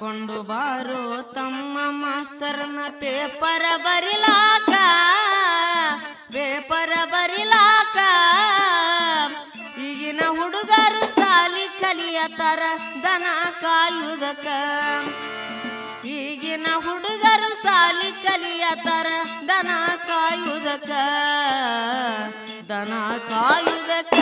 ಕರ್ಕೊಂಡು ಬಾರು, ತಮ್ಮ ಮಾಸ್ತರ್ನ paper ಬರಿಲಾಕ paper ಬರಿಲಾಕ. ಈಗಿನ ಹುಡುಗರು ಸಾಲಿ ಕಲಿಯತರ ದನ ಕಾಯುವುದಕ್ಕ ಈಗಿನ ಹುಡುಗರು ಸಾಲಿ ಕಲಿಯತರ ದನ ಕಾಯುವುದಕ್ಕ ದನ ಕಾಯುವುದಕ್ಕ